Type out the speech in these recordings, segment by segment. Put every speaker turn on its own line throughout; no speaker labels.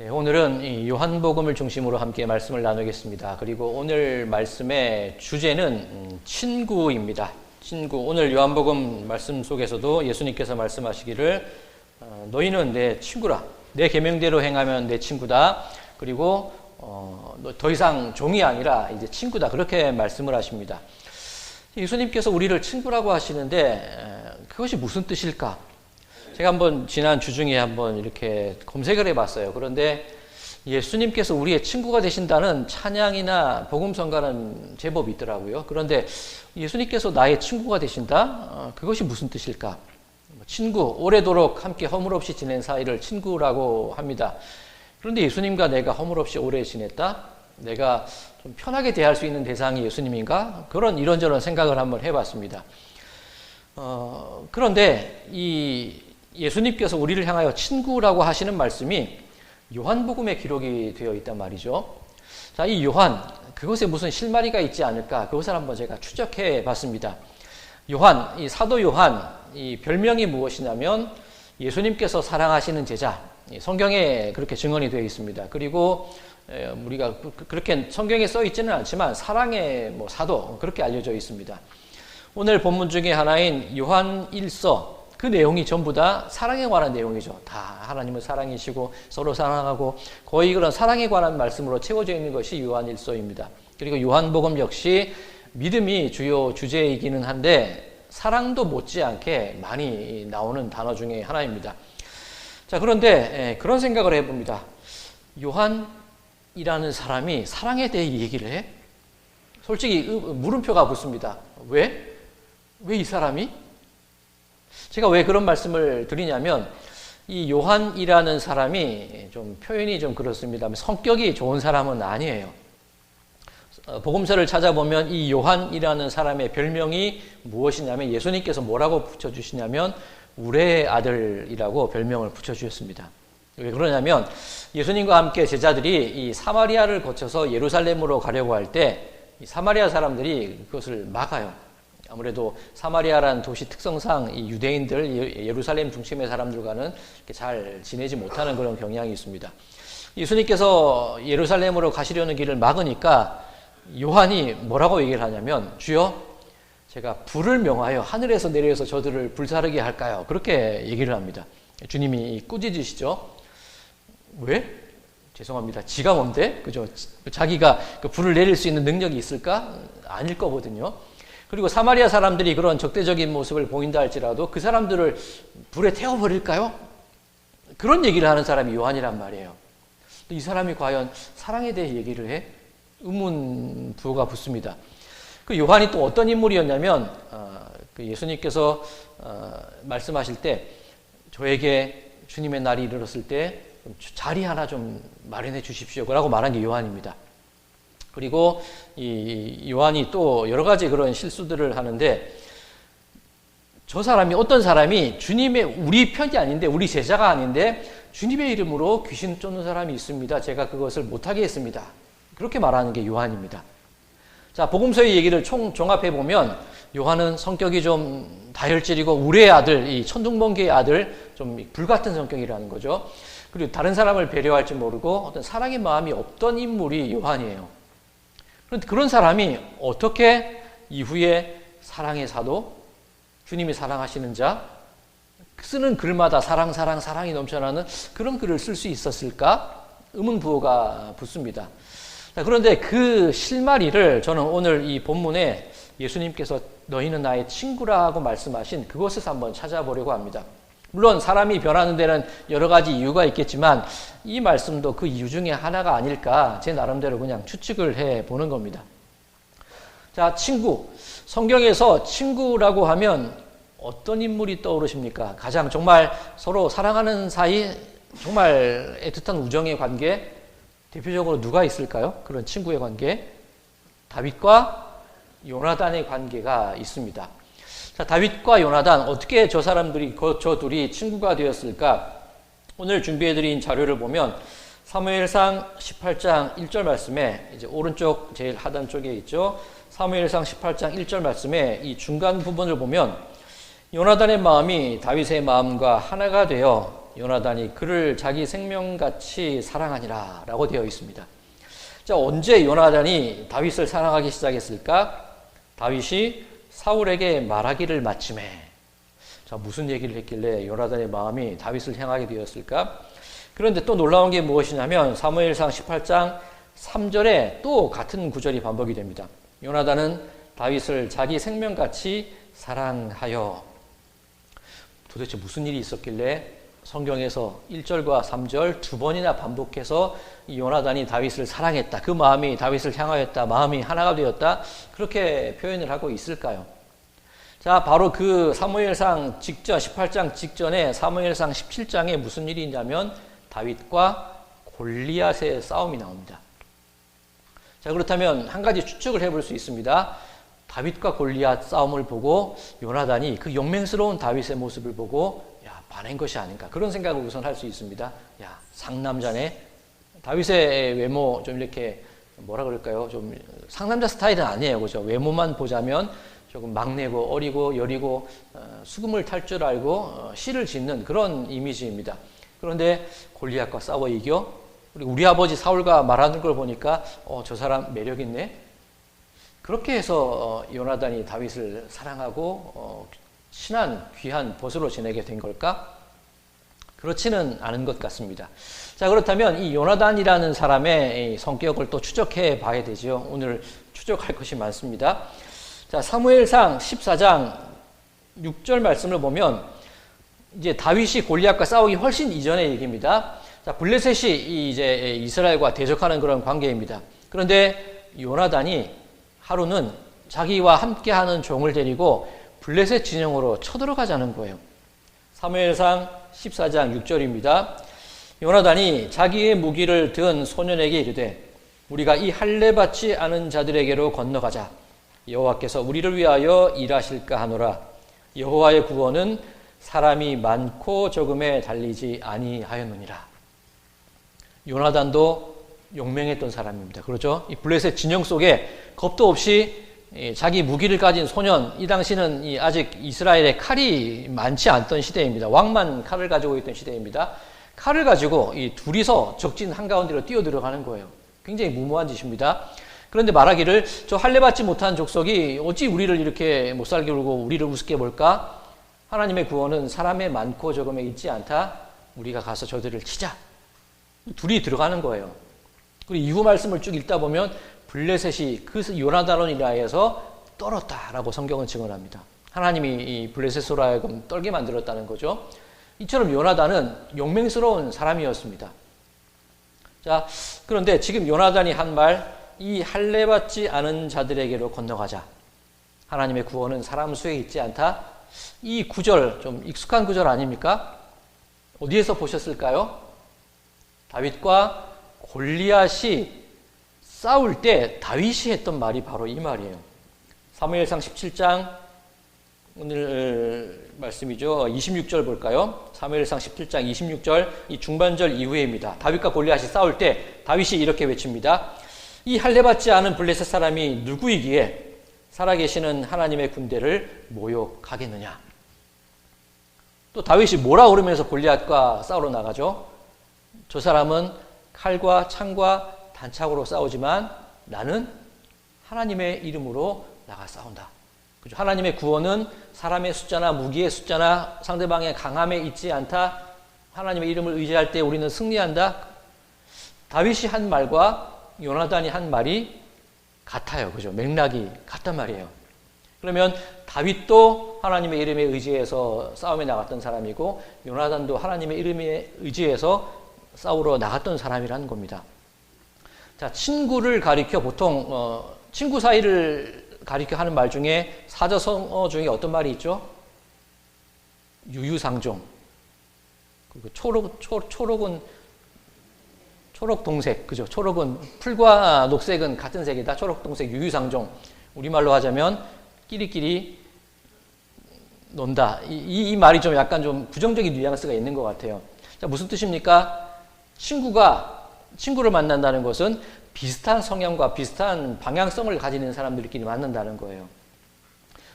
네, 오늘은 이 요한복음을 중심으로 함께 말씀을 나누겠습니다. 그리고 오늘 말씀의 주제는 음, 친구입니다. 친구. 오늘 요한복음 말씀 속에서도 예수님께서 말씀하시기를 어, 너희는 내 친구라. 내 계명대로 행하면 내 친구다. 그리고 어, 더 이상 종이 아니라 이제 친구다. 그렇게 말씀을 하십니다. 예수님께서 우리를 친구라고 하시는데 그것이 무슨 뜻일까? 제가 한번 지난 주 중에 한번 이렇게 검색을 해봤어요. 그런데 예수님께서 우리의 친구가 되신다는 찬양이나 복음성가는 제법 있더라고요. 그런데 예수님께서 나의 친구가 되신다? 어, 그것이 무슨 뜻일까? 뭐 친구, 오래도록 함께 허물없이 지낸 사이를 친구라고 합니다. 그런데 예수님과 내가 허물없이 오래 지냈다? 내가 좀 편하게 대할 수 있는 대상이 예수님인가? 그런 이런저런 생각을 한번 해봤습니다. 어, 그런데 이 예수님께서 우리를 향하여 친구라고 하시는 말씀이 요한복음에 기록이 되어 있단 말이죠. 자, 이 요한, 그것에 무슨 실마리가 있지 않을까? 그것을 한번 제가 추적해 봤습니다. 요한, 이 사도 요한, 이 별명이 무엇이냐면 예수님께서 사랑하시는 제자, 성경에 그렇게 증언이 되어 있습니다. 그리고 우리가 그렇게 성경에 써 있지는 않지만 사랑의 뭐 사도 그렇게 알려져 있습니다. 오늘 본문 중에 하나인 요한 1서 그 내용이 전부 다 사랑에 관한 내용이죠. 다 하나님을 사랑이시고 서로 사랑하고 거의 그런 사랑에 관한 말씀으로 채워져 있는 것이 요한일서입니다. 그리고 요한복음 역시 믿음이 주요 주제이기는 한데 사랑도 못지않게 많이 나오는 단어 중에 하나입니다. 자, 그런데 예, 그런 생각을 해봅니다. 요한이라는 사람이 사랑에 대해 얘기를 해? 솔직히 물음표가 붙습니다. 왜? 왜 이 사람이? 제가 왜 그런 말씀을 드리냐면 이 요한이라는 사람이 좀 표현이 좀 그렇습니다. 성격이 좋은 사람은 아니에요. 어, 복음서를 찾아보면 이 요한이라는 사람의 별명이 무엇이냐면 예수님께서 뭐라고 붙여주시냐면 우레의 아들이라고 별명을 붙여주셨습니다. 왜 그러냐면 예수님과 함께 제자들이 이 사마리아를 거쳐서 예루살렘으로 가려고 할 때 사마리아 사람들이 그것을 막아요. 아무래도 사마리아라는 도시 특성상 이 유대인들 예, 예루살렘 중심의 사람들과는 잘 지내지 못하는 그런 경향이 있습니다. 예수님께서 예루살렘으로 가시려는 길을 막으니까 요한이 뭐라고 얘기를 하냐면 주여 제가 불을 명하여 하늘에서 내려서 저들을 불사르게 할까요? 그렇게 얘기를 합니다. 주님이 꾸짖으시죠. 왜? 죄송합니다. 지가 뭔데? 그죠? 자기가 그 불을 내릴 수 있는 능력이 있을까? 아닐 거거든요. 그리고 사마리아 사람들이 그런 적대적인 모습을 보인다 할지라도 그 사람들을 불에 태워버릴까요? 그런 얘기를 하는 사람이 요한이란 말이에요. 이 사람이 과연 사랑에 대해 얘기를 해? 의문 부호가 붙습니다. 그 요한이 또 어떤 인물이었냐면 어, 그 예수님께서 어, 말씀하실 때 저에게 주님의 날이 이르렀을 때 자리 하나 좀 마련해 주십시오라고 말한 게 요한입니다. 그리고 이 요한이 또 여러 가지 그런 실수들을 하는데 저 사람이 어떤 사람이 주님의 우리 편이 아닌데 우리 제자가 아닌데 주님의 이름으로 귀신 쫓는 사람이 있습니다. 제가 그것을 못하게 했습니다. 그렇게 말하는 게 요한입니다. 자, 복음서의 얘기를 총 종합해 보면 요한은 성격이 좀 다혈질이고 우리의 아들, 이 천둥번개의 아들, 좀 불같은 성격이라는 거죠. 그리고 다른 사람을 배려할 줄 모르고 어떤 사랑의 마음이 없던 인물이 요한이에요. 그런데 그런 사람이 어떻게 이후에 사랑의 사도, 주님이 사랑하시는 자, 쓰는 글마다 사랑, 사랑, 사랑이 넘쳐나는 그런 글을 쓸 수 있었을까? 의문부호가 붙습니다. 그런데 그 실마리를 저는 오늘 이 본문에 예수님께서 너희는 나의 친구라고 말씀하신 그곳에서 한번 찾아보려고 합니다. 물론 사람이 변하는 데는 여러 가지 이유가 있겠지만 이 말씀도 그 이유 중에 하나가 아닐까 제 나름대로 그냥 추측을 해 보는 겁니다. 자, 친구. 성경에서 친구라고 하면 어떤 인물이 떠오르십니까? 가장 정말 서로 사랑하는 사이 정말 애틋한 우정의 관계 대표적으로 누가 있을까요? 그런 친구의 관계. 다윗과 요나단의 관계가 있습니다. 자, 다윗과 요나단 어떻게 저 사람들이 저 둘이 친구가 되었을까? 오늘 준비해 드린 자료를 보면 사무엘상 18장 1절 말씀에 이제 오른쪽 제일 하단 쪽에 있죠. 사무엘상 18장 1절 말씀에 이 중간 부분을 보면 요나단의 마음이 다윗의 마음과 하나가 되어 요나단이 그를 자기 생명같이 사랑하니라 라고 되어 있습니다. 자, 언제 요나단이 다윗을 사랑하기 시작했을까? 다윗이 사울에게 말하기를 마침에 자, 무슨 얘기를 했길래 요나단의 마음이 다윗을 향하게 되었을까? 그런데 또 놀라운 게 무엇이냐면 사무엘상 18장 3절에 또 같은 구절이 반복이 됩니다. 요나단은 다윗을 자기 생명같이 사랑하여 도대체 무슨 일이 있었길래 성경에서 1절과 3절 두 번이나 반복해서 요나단이 다윗을 사랑했다. 그 마음이 다윗을 향하였다. 마음이 하나가 되었다. 그렇게 표현을 하고 있을까요? 자, 바로 그 사무엘상 직전 18장 직전에 사무엘상 17장에 무슨 일이 있냐면 다윗과 골리앗의 싸움이 나옵니다. 자, 그렇다면 한 가지 추측을 해볼 수 있습니다. 다윗과 골리앗 싸움을 보고 요나단이 그 용맹스러운 다윗의 모습을 보고 야, 반한 것이 아닌가. 그런 생각을 우선 할 수 있습니다. 야, 상남자네. 다윗의 외모 좀 이렇게 뭐라 그럴까요? 좀 상남자 스타일은 아니에요. 그죠? 외모만 보자면 조금 막내고 어리고 여리고 어, 수금을 탈 줄 알고 어, 시를 짓는 그런 이미지입니다. 그런데 골리앗과 싸워 이겨 우리 아버지 사울과 말하는 걸 보니까 어, 저 사람 매력 있네. 그렇게 해서 어, 요나단이 다윗을 사랑하고 어, 친한 귀한 벗으로 지내게 된 걸까? 그렇지는 않은 것 같습니다. 자 그렇다면 이 요나단이라는 사람의 성격을 또 추적해 봐야 되죠. 오늘 추적할 것이 많습니다. 자 사무엘상 14장 6절 말씀을 보면 이제 다윗이 골리앗과 싸우기 훨씬 이전의 얘기입니다. 자, 블레셋이 이제 이스라엘과 대적하는 그런 관계입니다. 그런데 요나단이 하루는 자기와 함께하는 종을 데리고 블레셋 진영으로 쳐들어가자는 거예요. 사무엘상 14장 6절입니다. 요나단이 자기의 무기를 든 소년에게 이르되 우리가 이 할례 받지 않은 자들에게로 건너가자. 여호와께서 우리를 위하여 일하실까 하노라. 여호와의 구원은 사람이 많고 적음에 달리지 아니하였느니라. 요나단도 용맹했던 사람입니다. 그렇죠? 이 블레셋 진영 속에 겁도 없이 자기 무기를 가진 소년, 이 당시는 아직 이스라엘에 칼이 많지 않던 시대입니다. 왕만 칼을 가지고 있던 시대입니다. 칼을 가지고 이 둘이서 적진 한가운데로 뛰어 들어가는 거예요. 굉장히 무모한 짓입니다. 그런데 말하기를 저 할례 받지 못한 족속이 어찌 우리를 이렇게 못 살게 울고 우리를 우습게 볼까? 하나님의 구원은 사람의 많고 적음에 있지 않다. 우리가 가서 저들을 치자. 둘이 들어가는 거예요. 그리고 이후 말씀을 쭉 읽다 보면 블레셋이 그 요나단원이라 해서 떨었다라고 성경은 증언합니다. 하나님이 이 블레셋으로 하여금 떨게 만들었다는 거죠. 이처럼 요나단은 용맹스러운 사람이었습니다. 자, 그런데 지금 요나단이 한 말, 이 할례 받지 않은 자들에게로 건너가자. 하나님의 구원은 사람 수에 있지 않다. 이 구절 좀 익숙한 구절 아닙니까? 어디에서 보셨을까요? 다윗과 골리앗이 싸울 때 다윗이 했던 말이 바로 이 말이에요. 사무엘상 17장 오늘 말씀이죠. 26절 볼까요? 사무엘상 17장 26절 이 중반절 이후에입니다. 다윗과 골리앗이 싸울 때 다윗이 이렇게 외칩니다. 이 할례 받지 않은 블레셋 사람이 누구이기에 살아계시는 하나님의 군대를 모욕하겠느냐? 또 다윗이 뭐라 그러면서 골리앗과 싸우러 나가죠? 저 사람은 칼과 창과 단착으로 싸우지만 나는 하나님의 이름으로 나가 싸운다. 그죠? 하나님의 구원은 사람의 숫자나 무기의 숫자나 상대방의 강함에 있지 않다. 하나님의 이름을 의지할 때 우리는 승리한다. 다윗이 한 말과 요나단이 한 말이 같아요. 그죠? 맥락이 같단 말이에요. 그러면 다윗도 하나님의 이름에 의지해서 싸움에 나갔던 사람이고 요나단도 하나님의 이름에 의지해서 싸우러 나갔던 사람이라는 겁니다. 자, 친구를 가리켜 보통 어, 친구 사이를 가리켜 하는 말 중에 사자성어 중에 어떤 말이 있죠? 유유상종. 그 초록 초, 초록은 초록 동색 그죠? 초록은 풀과 녹색은 같은 색이다. 초록 동색 유유상종. 우리말로 하자면 끼리끼리 논다. 이, 이 말이 좀 약간 좀 부정적인 뉘앙스가 있는 것 같아요. 자, 무슨 뜻입니까? 친구가 친구를 만난다는 것은 비슷한 성향과 비슷한 방향성을 가지는 사람들끼리 만난다는 거예요.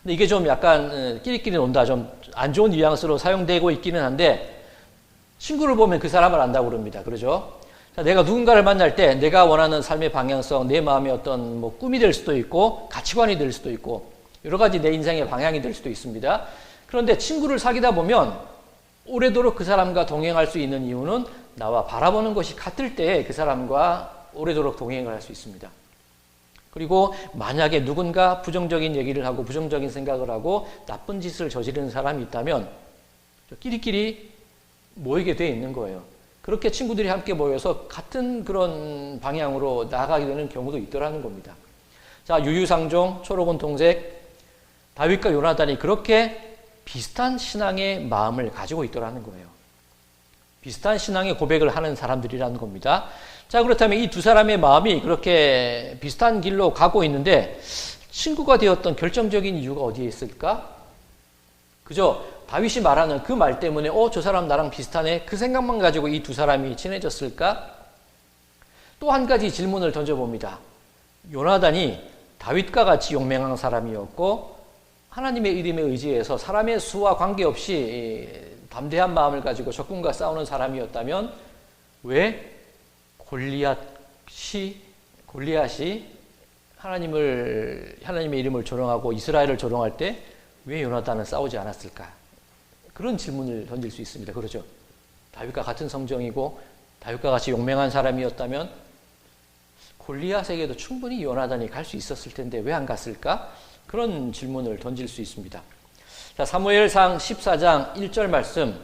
근데 이게 좀 약간 어, 끼리끼리 논다 좀 안 좋은 뉘앙스로 사용되고 있기는 한데 친구를 보면 그 사람을 안다고 그럽니다. 그러죠? 자, 내가 누군가를 만날 때 내가 원하는 삶의 방향성, 내 마음의 어떤 뭐 꿈이 될 수도 있고 가치관이 될 수도 있고 여러 가지 내 인생의 방향이 될 수도 있습니다. 그런데 친구를 사귀다 보면 오래도록 그 사람과 동행할 수 있는 이유는 나와 바라보는 것이 같을 때그 사람과 오래도록 동행을 할 수 있습니다. 그리고 만약에 누군가 부정적인 얘기를 하고 부정적인 생각을 하고 나쁜 짓을 저지르는 사람이 있다면 끼리끼리 모이게 돼 있는 거예요. 그렇게 친구들이 함께 모여서 같은 그런 방향으로 나아가게 되는 경우도 있더라는 겁니다. 자, 유유상종, 초록은 동색, 다윗과 요나단이 그렇게 비슷한 신앙의 마음을 가지고 있더라는 거예요. 비슷한 신앙의 고백을 하는 사람들이라는 겁니다. 자, 그렇다면 이 두 사람의 마음이 그렇게 비슷한 길로 가고 있는데 친구가 되었던 결정적인 이유가 어디에 있을까? 그죠? 다윗이 말하는 그 말 때문에 어, 저 사람 나랑 비슷하네. 그 생각만 가지고 이 두 사람이 친해졌을까? 또 한 가지 질문을 던져봅니다. 요나단이 다윗과 같이 용맹한 사람이었고 하나님의 이름에 의지해서 사람의 수와 관계없이 담대한 마음을 가지고 적군과 싸우는 사람이었다면 왜 골리앗이 골리앗이 하나님을 하나님의 이름을 조롱하고 이스라엘을 조롱할 때 왜 요나단은 싸우지 않았을까? 그런 질문을 던질 수 있습니다. 그렇죠? 다윗과 같은 성정이고 다윗과 같이 용맹한 사람이었다면 골리앗에게도 충분히 요나단이 갈 수 있었을 텐데 왜 안 갔을까? 그런 질문을 던질 수 있습니다. 자, 사무엘상 14장 1절 말씀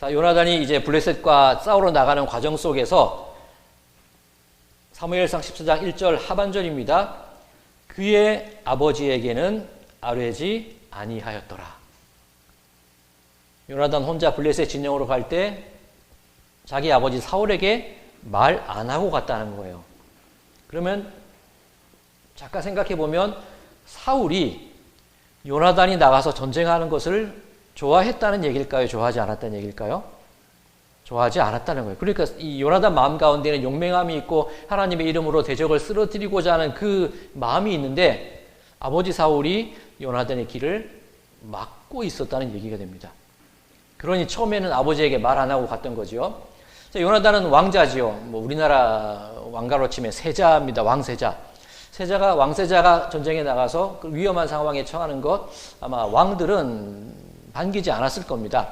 자, 요나단이 이제 블레셋과 싸우러 나가는 과정 속에서 사무엘상 14장 1절 하반절입니다. 그의 아버지에게는 아뢰지 아니하였더라. 요나단 혼자 블레셋 진영으로 갈 때 자기 아버지 사울에게 말 안 하고 갔다는 거예요. 그러면 잠깐 생각해 보면 사울이 요나단이 나가서 전쟁하는 것을 좋아했다는 얘기일까요? 좋아하지 않았다는 얘기일까요? 좋아하지 않았다는 거예요. 그러니까 이 요나단 마음 가운데는 용맹함이 있고 하나님의 이름으로 대적을 쓰러뜨리고자 하는 그 마음이 있는데 아버지 사울이 요나단의 길을 막고 있었다는 얘기가 됩니다. 그러니 처음에는 아버지에게 말 안 하고 갔던 거죠. 자, 요나단은 왕자지요. 뭐 우리나라 왕가로 치면 세자입니다. 왕세자. 세자가 왕세자가 전쟁에 나가서 그 위험한 상황에 처하는 것 아마 왕들은 반기지 않았을 겁니다.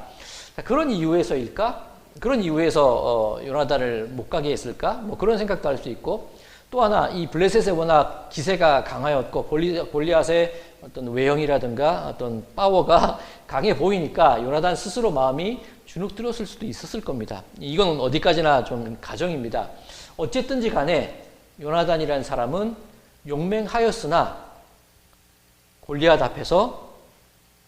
그런 이유에서일까? 그런 이유에서 어, 요나단을 못 가게 했을까? 뭐 그런 생각도 할 수 있고 또 하나 이 블레셋에 워낙 기세가 강하였고 볼리, 볼리앗의 어떤 외형이라든가 어떤 파워가 강해 보이니까 요나단 스스로 마음이 주눅들었을 수도 있었을 겁니다. 이건 어디까지나 좀 가정입니다. 어쨌든지 간에 요나단이라는 사람은 용맹하였으나 골리앗 앞에서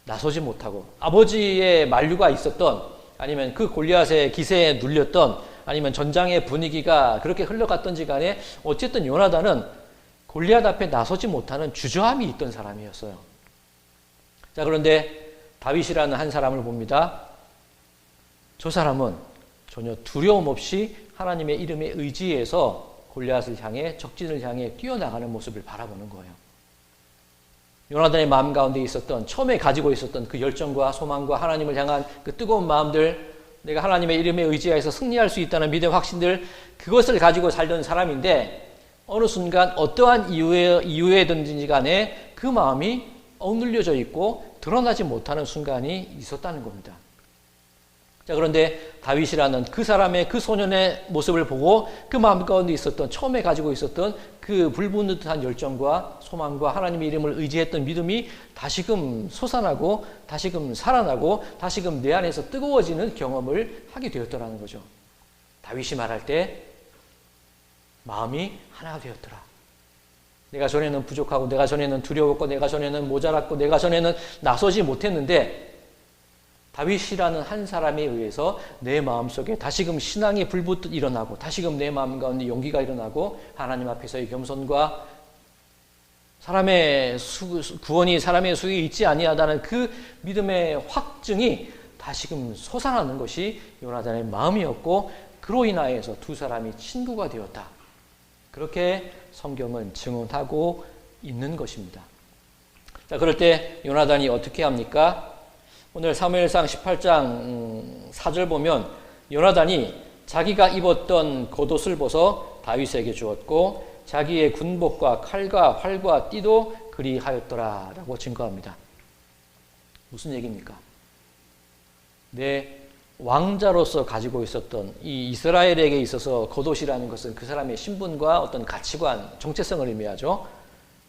나서지 못하고 아버지의 만류가 있었던 아니면 그 골리앗의 기세에 눌렸던 아니면 전장의 분위기가 그렇게 흘러갔던지 간에 어쨌든 요나단은 골리앗 앞에 나서지 못하는 주저함이 있던 사람이었어요. 자, 그런데 다윗이라는 한 사람을 봅니다. 저 사람은 전혀 두려움 없이 하나님의 이름에 의지해서 골리앗을 향해 적진을 향해 뛰어나가는 모습을 바라보는 거예요. 요나단의 마음 가운데 있었던 처음에 가지고 있었던 그 열정과 소망과 하나님을 향한 그 뜨거운 마음들 내가 하나님의 이름에 의지하여서 승리할 수 있다는 믿음 확신들 그것을 가지고 살던 사람인데 어느 순간 어떠한 이유에 이유에든지 간에 그 마음이 억눌려져 있고 드러나지 못하는 순간이 있었다는 겁니다. 자, 그런데 다윗이라는 그 사람의 그 소년의 모습을 보고 그 마음 가운데 있었던 처음에 가지고 있었던 그 불붙는 듯한 열정과 소망과 하나님의 이름을 의지했던 믿음이 다시금 솟아나고 다시금 살아나고 다시금 내 안에서 뜨거워지는 경험을 하게 되었더라는 거죠. 다윗이 말할 때 마음이 하나가 되었더라. 내가 전에는 부족하고 내가 전에는 두려웠고 내가 전에는 모자랐고 내가 전에는 나서지 못했는데 다윗이라는 한 사람에 의해서 내 마음속에 다시금 신앙이 불붙듯 일어나고 다시금 내 마음 가운데 용기가 일어나고 하나님 앞에서의 겸손과 사람의 수, 구원이 사람의 수에 있지 아니하다는 그 믿음의 확증이 다시금 솟아나는 것이 요나단의 마음이었고 그로 인하여서 두 사람이 친구가 되었다. 그렇게 성경은 증언하고 있는 것입니다. 자, 그럴 때 요나단이 어떻게 합니까? 오늘 사무엘상 18장 4절 음, 보면 요나단이 자기가 입었던 겉옷을 벗어 다윗에게 주었고 자기의 군복과 칼과 활과 띠도 그리하였더라라고 증거합니다. 무슨 얘기입니까? 내 왕자로서 가지고 있었던 이 이스라엘에게 있어서 겉옷이라는 것은 그 사람의 신분과 어떤 가치관, 정체성을 의미하죠.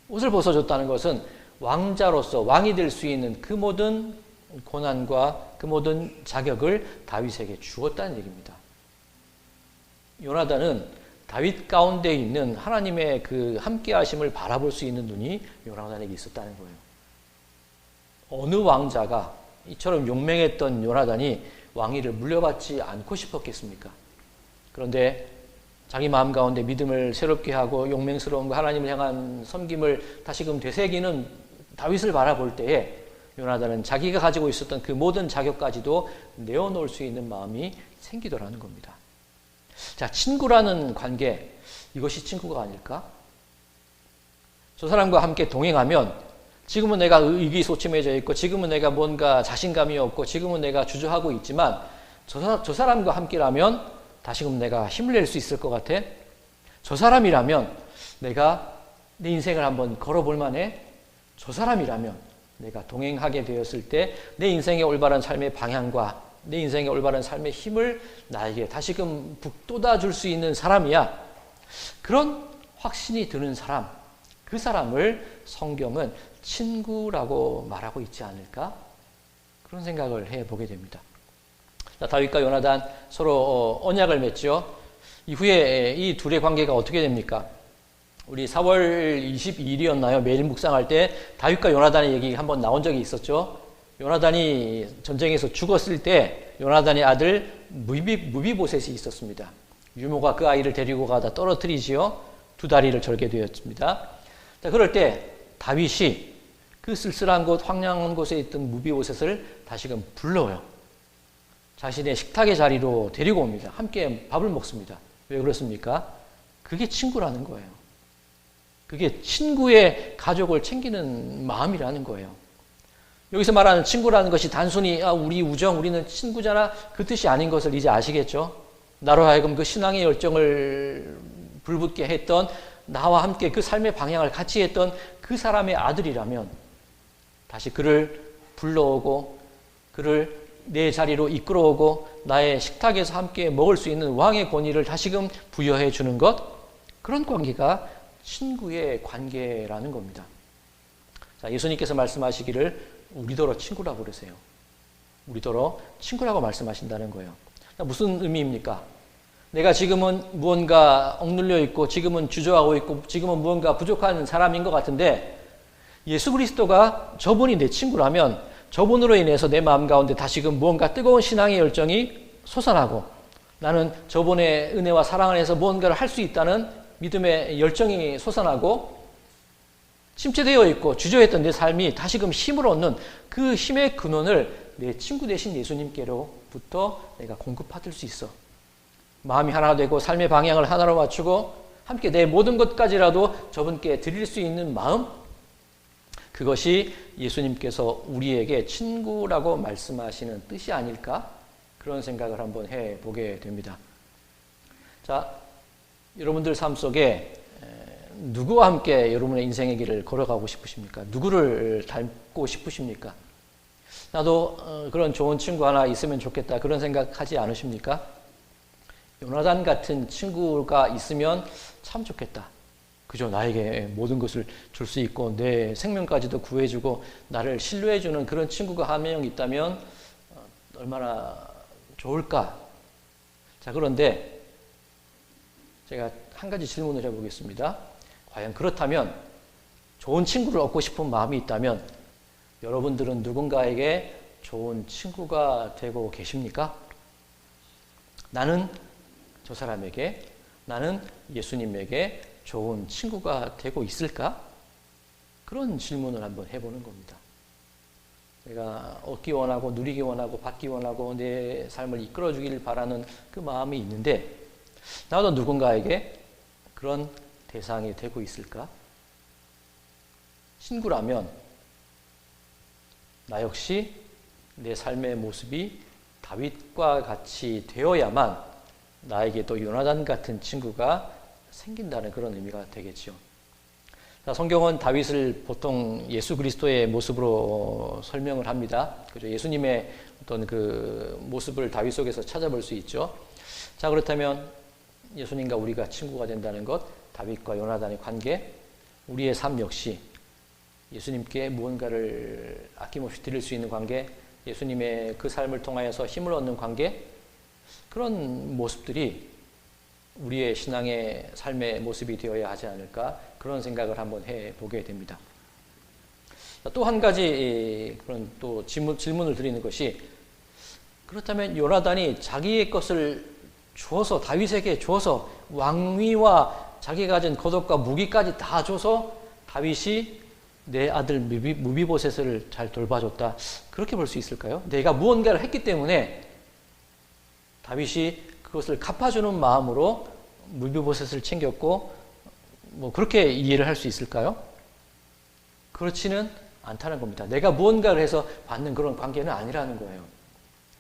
옷을 벗어줬다는 것은 왕자로서 왕이 될 수 있는 그 모든 고난과 그 모든 자격을 다윗에게 주었다는 얘기입니다. 요나단은 다윗 가운데 있는 하나님의 그 함께 하심을 바라볼 수 있는 눈이 요나단에게 있었다는 거예요. 어느 왕자가 이처럼 용맹했던 요나단이 왕위를 물려받지 않고 싶었겠습니까? 그런데 자기 마음 가운데 믿음을 새롭게 하고 용맹스러운 하나님을 향한 섬김을 다시금 되새기는 다윗을 바라볼 때에 요나단은 자기가 가지고 있었던 그 모든 자격까지도 내어놓을 수 있는 마음이 생기더라는 겁니다. 자, 친구라는 관계, 이것이 친구가 아닐까? 저 사람과 함께 동행하면 지금은 내가 의기소침해져 있고 지금은 내가 뭔가 자신감이 없고 지금은 내가 주저하고 있지만 저, 저 사람과 함께라면 다시금 내가 힘을 낼 수 있을 것 같아. 저 사람이라면 내가 내 인생을 한번 걸어볼 만해. 저 사람이라면 내가 동행하게 되었을 때 내 인생의 올바른 삶의 방향과 내 인생의 올바른 삶의 힘을 나에게 다시금 북돋아 줄 수 있는 사람이야. 그런 확신이 드는 사람, 그 사람을 성경은 친구라고 말하고 있지 않을까? 그런 생각을 해 보게 됩니다. 자, 다윗과 요나단 서로 어, 언약을 맺죠. 이후에 이 둘의 관계가 어떻게 됩니까? 우리 4월 22일이었나요? 매일 묵상할 때 다윗과 요나단의 얘기 한번 나온 적이 있었죠. 요나단이 전쟁에서 죽었을 때 요나단의 아들 무비, 무비보셋이 있었습니다. 유모가 그 아이를 데리고 가다 떨어뜨리지요. 두 다리를 절게 되었습니다. 자, 그럴 때 다윗이 그 쓸쓸한 곳, 황량한 곳에 있던 무비오셋을 다시금 불러요. 자신의 식탁의 자리로 데리고 옵니다. 함께 밥을 먹습니다. 왜 그렇습니까? 그게 친구라는 거예요. 그게 친구의 가족을 챙기는 마음이라는 거예요. 여기서 말하는 친구라는 것이 단순히 아, 우리 우정, 우리는 친구잖아 그 뜻이 아닌 것을 이제 아시겠죠? 나로 하여금 그 신앙의 열정을 불붙게 했던 나와 함께 그 삶의 방향을 같이 했던 그 사람의 아들이라면 다시 그를 불러오고 그를 내 자리로 이끌어오고 나의 식탁에서 함께 먹을 수 있는 왕의 권위를 다시금 부여해 주는 것 그런 관계가 친구의 관계라는 겁니다. 자, 예수님께서 말씀하시기를 우리더러 친구라고 그러세요. 우리더러 친구라고 말씀하신다는 거예요. 무슨 의미입니까? 내가 지금은 무언가 억눌려 있고 지금은 주저하고 있고 지금은 무언가 부족한 사람인 것 같은데 예수 그리스도가 저분이 내 친구라면 저분으로 인해서 내 마음 가운데 다시금 무언가 뜨거운 신앙의 열정이 솟아나고 나는 저분의 은혜와 사랑을 해서 무언가를 할 수 있다는 믿음의 열정이 솟아나고 침체되어 있고 주저했던 내 삶이 다시금 힘을 얻는 그 힘의 근원을 내 친구 되신 예수님께로부터 내가 공급받을 수 있어. 마음이 하나 되고 삶의 방향을 하나로 맞추고 함께 내 모든 것까지라도 저분께 드릴 수 있는 마음 그것이 예수님께서 우리에게 친구라고 말씀하시는 뜻이 아닐까? 그런 생각을 한번 해 보게 됩니다. 자, 여러분들 삶 속에 누구와 함께 여러분의 인생의 길을 걸어가고 싶으십니까? 누구를 닮고 싶으십니까? 나도 어, 그런 좋은 친구 하나 있으면 좋겠다. 그런 생각하지 않으십니까? 요나단 같은 친구가 있으면 참 좋겠다. 그죠? 나에게 모든 것을 줄 수 있고 내 생명까지도 구해주고 나를 신뢰해주는 그런 친구가 한 명 있다면 어, 얼마나 좋을까? 자, 그런데 제가 한 가지 질문을 해보겠습니다. 과연 그렇다면 좋은 친구를 얻고 싶은 마음이 있다면 여러분들은 누군가에게 좋은 친구가 되고 계십니까? 나는 저 사람에게 나는 예수님에게 좋은 친구가 되고 있을까? 그런 질문을 한번 해보는 겁니다. 내가 얻기 원하고 누리기 원하고 받기 원하고 내 삶을 이끌어 주길 바라는 그 마음이 있는데 나도 누군가에게 그런 대상이 되고 있을까? 친구라면 나 역시 내 삶의 모습이 다윗과 같이 되어야만 나에게 또 요나단 같은 친구가 생긴다는 그런 의미가 되겠죠. 자, 성경은 다윗을 보통 예수 그리스도의 모습으로 설명을 합니다. 그죠? 예수님의 어떤 그 모습을 다윗 속에서 찾아볼 수 있죠. 자, 그렇다면 예수님과 우리가 친구가 된다는 것, 다윗과 요나단의 관계, 우리의 삶 역시 예수님께 무언가를 아낌없이 드릴 수 있는 관계, 예수님의 그 삶을 통하여서 힘을 얻는 관계, 그런 모습들이 우리의 신앙의 삶의 모습이 되어야 하지 않을까 그런 생각을 한번 해 보게 됩니다. 또 한 가지 그런 또 질문, 질문을 드리는 것이 그렇다면 요나단이 자기의 것을 주어서 다윗에게 주어서 왕위와 자기가 가진 거덕과 무기까지 다 줘서 다윗이 내 아들 무비, 무비 보셋을 잘 돌봐줬다. 그렇게 볼 수 있을까요? 내가 무언가를 했기 때문에 다윗이 그것을 갚아주는 마음으로 무비보셋을 챙겼고 뭐 그렇게 이해를 할 수 있을까요? 그렇지는 않다는 겁니다. 내가 무언가를 해서 받는 그런 관계는 아니라는 거예요.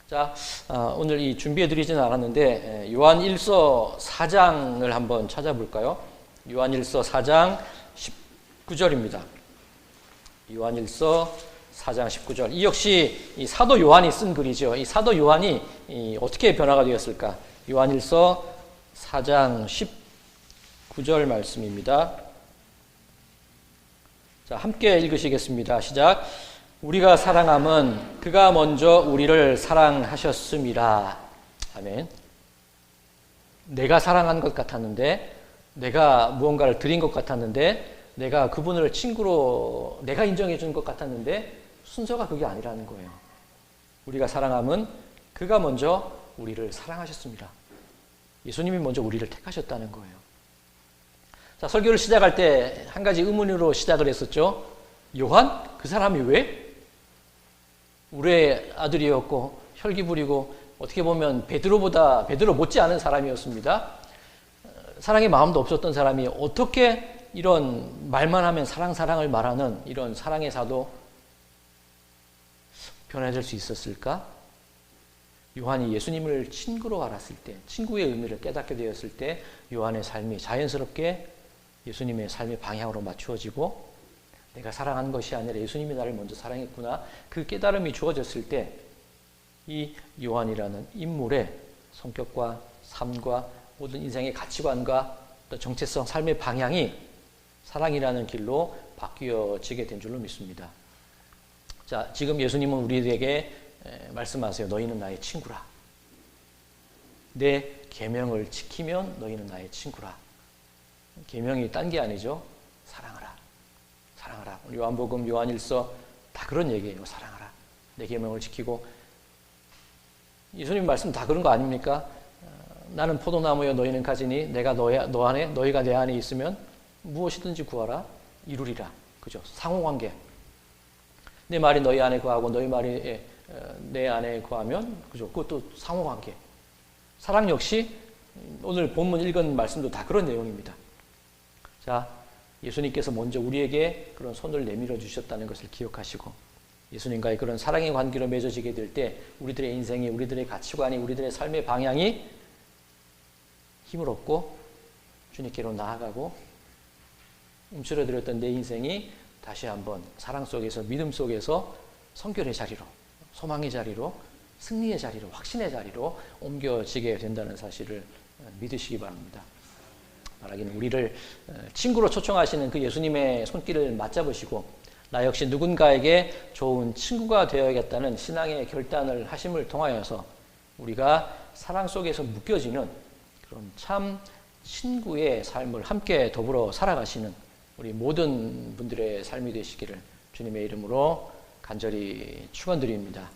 자, 아, 오늘 이 준비해드리지는 않았는데 요한 1서 4장을 한번 찾아볼까요? 요한 1서 4장 19절입니다. 요한 1서 4장 19절. 이 역시 이 사도 요한이 쓴 글이죠. 이 사도 요한이 이 어떻게 변화가 되었을까? 요한 1서 4장 19절 말씀입니다. 자, 함께 읽으시겠습니다. 시작. 우리가 사랑함은 그가 먼저 우리를 사랑하셨음이라. 아멘. 내가 사랑한 것 같았는데, 내가 무언가를 드린 것 같았는데, 내가 그분을 친구로 내가 인정해 준 것 같았는데, 순서가 그게 아니라는 거예요. 우리가 사랑함은 그가 먼저 우리를 사랑하셨습니다. 예수님이 먼저 우리를 택하셨다는 거예요. 자, 설교를 시작할 때 한 가지 의문으로 시작을 했었죠. 요한? 그 사람이 왜? 우리의 아들이었고 혈기 부리고 어떻게 보면 베드로보다 베드로 못지 않은 사람이었습니다. 사랑의 마음도 없었던 사람이 어떻게 이런 말만 하면 사랑 사랑을 말하는 이런 사랑의 사도 변해질 수 있었을까? 요한이 예수님을 친구로 알았을 때, 친구의 의미를 깨닫게 되었을 때 요한의 삶이 자연스럽게 예수님의 삶의 방향으로 맞추어지고 내가 사랑하는 것이 아니라 예수님이 나를 먼저 사랑했구나. 그 깨달음이 주어졌을 때 이 요한이라는 인물의 성격과 삶과 모든 인생의 가치관과 또 정체성, 삶의 방향이 사랑이라는 길로 바뀌어지게 된 줄로 믿습니다. 자, 지금 예수님은 우리에게 말씀하세요. 너희는 나의 친구라. 내 계명을 지키면 너희는 나의 친구라. 계명이 딴 게 아니죠. 사랑하라. 사랑하라. 요한복음, 요한일서 다 그런 얘기예요. 사랑하라. 내 계명을 지키고 예수님 말씀 다 그런 거 아닙니까? 나는 포도나무여 너희는 가지니 내가 너의, 너 안에 너희가 내 안에 있으면 무엇이든지 구하라 이루리라. 그죠? 상호관계. 내 말이 너희 안에 구하고 너희 말이 내 안에 구하면 그죠? 그것도 상호관계. 사랑 역시 오늘 본문 읽은 말씀도 다 그런 내용입니다. 자, 예수님께서 먼저 우리에게 그런 손을 내밀어 주셨다는 것을 기억하시고 예수님과의 그런 사랑의 관계로 맺어지게 될 때 우리들의 인생이 우리들의 가치관이 우리들의 삶의 방향이 힘을 얻고 주님께로 나아가고 움츠러들었던 내 인생이 다시 한번 사랑 속에서 믿음 속에서 성결의 자리로 소망의 자리로 승리의 자리로 확신의 자리로 옮겨지게 된다는 사실을 믿으시기 바랍니다. 말하기는 우리를 친구로 초청하시는 그 예수님의 손길을 맞잡으시고 나 역시 누군가에게 좋은 친구가 되어야겠다는 신앙의 결단을 하심을 통하여서 우리가 사랑 속에서 묶여지는 그런 참 친구의 삶을 함께 더불어 살아가시는 우리 모든 분들의 삶이 되시기를 주님의 이름으로 간절히 축원드립니다.